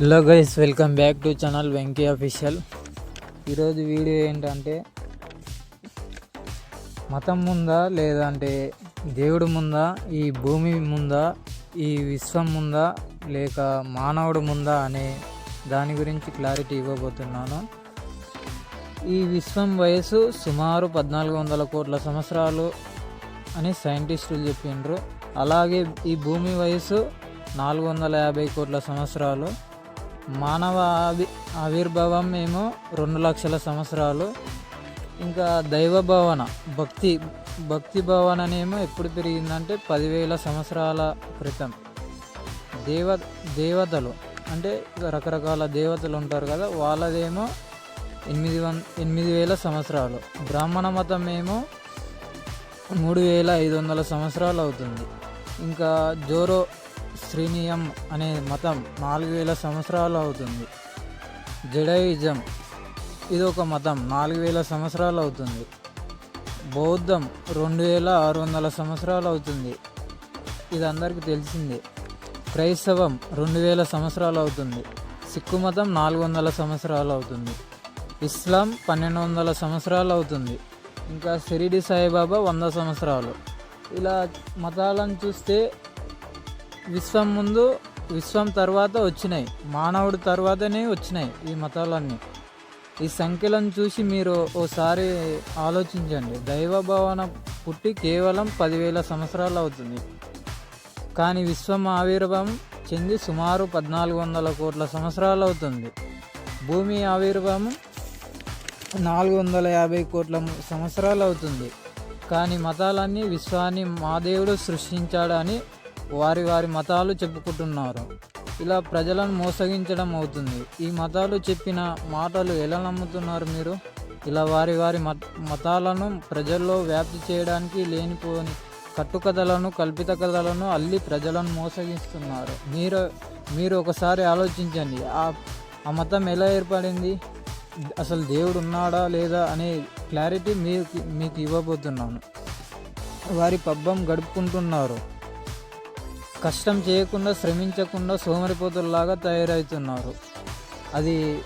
Hello guys welcome back to channel Venky official ఈరోజు video ఏంటంటే మతం ముందా లేదంటే దేవుడు ముందా ఈ భూమి ముందా ఈ విశ్వం ముందా లేక మానవుడు ముందా అనే దాని గురించి క్లారిటీ ఇవ్వబోతున్నాను. ఈ విశ్వం వయసు సుమారు పద్నాలుగు వందల కోట్ల సంవత్సరాలు అని సైంటిస్టులు చెప్పిండ్రు అలాగే ఈ భూమి వయసు నాలుగు వందల యాభై కోట్ల సంవత్సరాలు. మానవ ఆవి ఆవిర్భావం ఏమో రెండు లక్షల సంవత్సరాలు. ఇంకా దైవ భావన భక్తి భక్తి భావన ఏమో ఎప్పుడు పెరిగిందంటే పదివేల సంవత్సరాల క్రితం. దేవ దేవతలు అంటే రకరకాల దేవతలు ఉంటారు కదా వాళ్ళదేమో ఎనిమిది వన్ ఎనిమిది వేల సంవత్సరాలు. బ్రాహ్మణ మతం ఏమో మూడు వేల ఐదు వందల సంవత్సరాలు అవుతుంది. ఇంకా జోరో శ్రీనియం అనే మతం నాలుగు వేల సంవత్సరాలు అవుతుంది. జడయిజం ఇది ఒక మతం నాలుగు వేల సంవత్సరాలు అవుతుంది. బౌద్ధం రెండు వేల ఆరు వందల సంవత్సరాలు అవుతుంది. ఇది అందరికీ తెలిసిందే. క్రైస్తవం రెండు వేల సంవత్సరాలు అవుతుంది. సిక్కు మతం నాలుగు వందల సంవత్సరాలు అవుతుంది. ఇస్లాం పన్నెండు వందల సంవత్సరాలు అవుతుంది. ఇంకా షిరిడి సాయిబాబా వంద సంవత్సరాలు. ఇలా మతాలను చూస్తే విశ్వం ముందు విశ్వం తర్వాత వచ్చినాయి. మానవుడు తర్వాతనే వచ్చినాయి ఈ మతాలన్నీ. ఈ సంఖ్యలను చూసి మీరు ఓసారి ఆలోచించండి. దైవ భావన పుట్టి కేవలం పదివేల సంవత్సరాలు అవుతుంది. కానీ విశ్వం ఆవిర్భావం చెంది సుమారు పద్నాలుగు వందల కోట్ల సంవత్సరాలు అవుతుంది. భూమి ఆవిర్భావం నాలుగు వందల యాభై కోట్ల సంవత్సరాలు అవుతుంది. కానీ మతాలన్నీ విశ్వాన్ని మా దేవుడు సృష్టించాడని వారి వారి మతాలు చెప్పుకుంటున్నారు. ఇలా ప్రజలను మోసగించడం అవుతుంది. ఈ మతాలు చెప్పిన మాటలు ఎలా నమ్ముతున్నారు మీరు? ఇలా వారి వారి మత మతాలను ప్రజల్లో వ్యాప్తి చేయడానికి లేనిపోని కట్టుకథలను కల్పిత కథలను అల్లి ప్రజలను మోసగిస్తున్నారు. మీరు మీరు ఒకసారి ఆలోచించండి. ఆ ఆ మతం ఎలా ఏర్పడింది? అసలు దేవుడు ఉన్నాడా లేదా అనే క్లారిటీ మీకు మీకు ఇవ్వబోతున్నాను. వారి పబ్బం గడుపుకుంటున్నారు. కష్టం చేయకుండా శ్రమించకుండా సోమరిపోతుల్లాగా తయారవుతున్నారు అది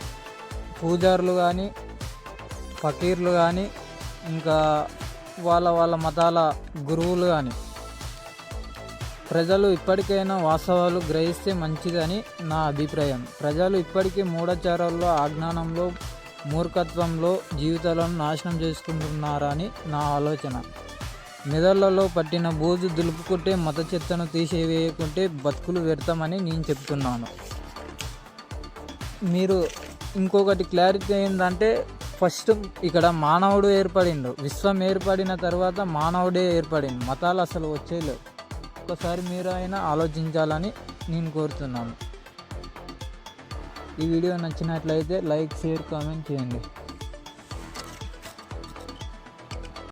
పూజారులు కానీ ఫకీర్లు కానీ ఇంకా వాళ్ళ వాళ్ళ మతాల గురువులు కానీ ప్రజలు ఇప్పటికైనా వాస్తవాలు గ్రహిస్తే మంచిదని నా అభిప్రాయం. ప్రజలు ఇప్పటికీ మూఢచారాల్లో అజ్ఞానంలో మూర్ఖత్వంలో జీవితాలను నాశనం చేసుకుంటున్నారని నా ఆలోచన. మెదళ్ళలో పట్టిన బూజు దులుపుకుంటే మత చెత్తను తీసివేయకుంటే బతుకులు వ్యర్థమని నేను చెప్తున్నాను. మీరు ఇంకొకటి క్లారిటీ ఏంటంటే ఫస్ట్ ఇక్కడ మానవుడు ఏర్పడిండు. విశ్వం ఏర్పడిన తర్వాత మానవుడే ఏర్పడిండు. మతాలు అసలు వచ్చేయలేవు. ఒకసారి మీరు అయినా ఆలోచించాలని నేను కోరుతున్నాను. ఈ వీడియో నచ్చినట్లయితే లైక్ షేర్ కామెంట్ చేయండి.